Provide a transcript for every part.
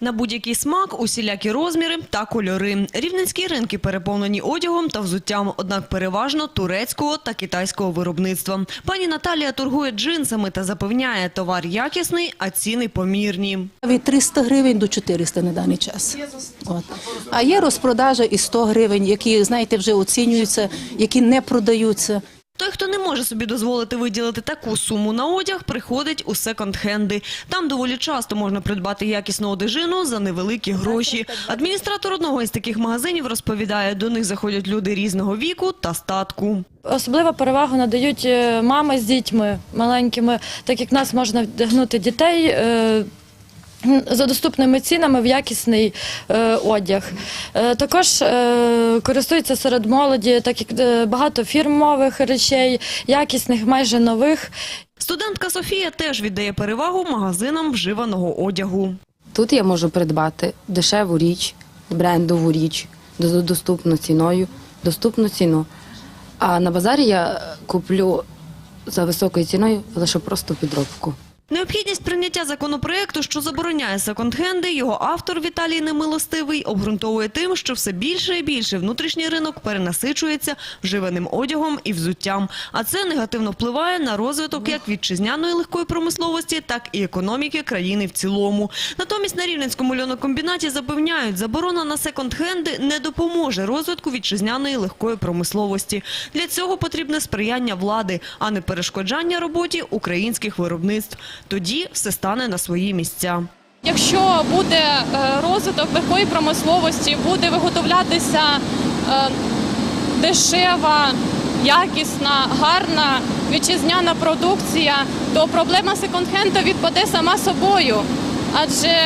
На будь-який смак, усілякі розміри та кольори. Рівненські ринки переповнені одягом та взуттям, однак переважно турецького та китайського виробництва. Пані Наталія торгує джинсами та запевняє, товар якісний, а ціни помірні. Від 300 гривень до 400 на даний час. От. А є розпродажа і 100 гривень, які, знаєте, вже оцінюються, які не продаються. Той, хто не може собі дозволити виділити таку суму на одяг, приходить у секонд-хенди. Там доволі часто можна придбати якісну одежину за невеликі гроші. Адміністратор одного із таких магазинів розповідає, до них заходять люди різного віку та статку. Особливо перевагу надають е, мами з дітьми маленькими, так як нас можна вдягнути дітей е, за доступними цінами в якісний е, одяг. Е, Також е, користуються серед молоді, так як е, багато фірмових речей, якісних, майже нових. Студентка Софія теж віддає перевагу магазинам вживаного одягу. Тут я можу придбати дешеву річ, брендову річ, доступну ціною, доступну ціну. А на базарі я куплю за високою ціною лише просто підробку. Необхідність прийняття законопроекту, що забороняє секонд-хенди, його автор Віталій Немилостивий обґрунтовує тим, що все більше і більше внутрішній ринок перенасичується вживаним одягом і взуттям. А це негативно впливає на розвиток як вітчизняної легкої промисловості, так і економіки країни в цілому. Натомість на Рівненському льонокомбінаті запевняють, заборона на секонд-хенди не допоможе розвитку вітчизняної легкої промисловості. Для цього потрібне сприяння влади, а не перешкоджання роботі українських виробництв. Тоді все стане на свої місця. Якщо буде е, розвиток легкої промисловості, буде виготовлятися е, дешева, якісна, гарна вітчизняна продукція, то проблема секонд-хенду відпаде сама собою. Адже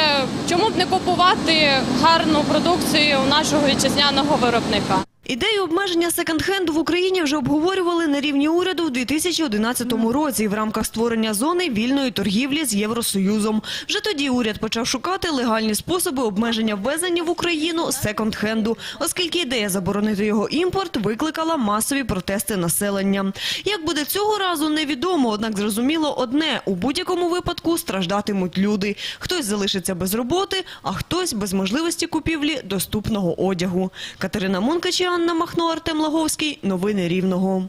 чому б не купувати гарну продукцію нашого вітчизняного виробника? Ідею обмеження секонд-хенду в Україні вже обговорювали на рівні уряду в 2011 році в рамках створення зони вільної торгівлі з Євросоюзом. Вже тоді уряд почав шукати легальні способи обмеження ввезення в Україну секонд-хенду, оскільки ідея заборонити його імпорт викликала масові протести населення. Як буде цього разу, невідомо, однак зрозуміло одне – у будь-якому випадку страждатимуть люди. Хтось залишиться без роботи, а хтось без можливості купівлі доступного одягу. Катерина Мункач і Анна Махно, Артем Лаговський. Новини Рівного.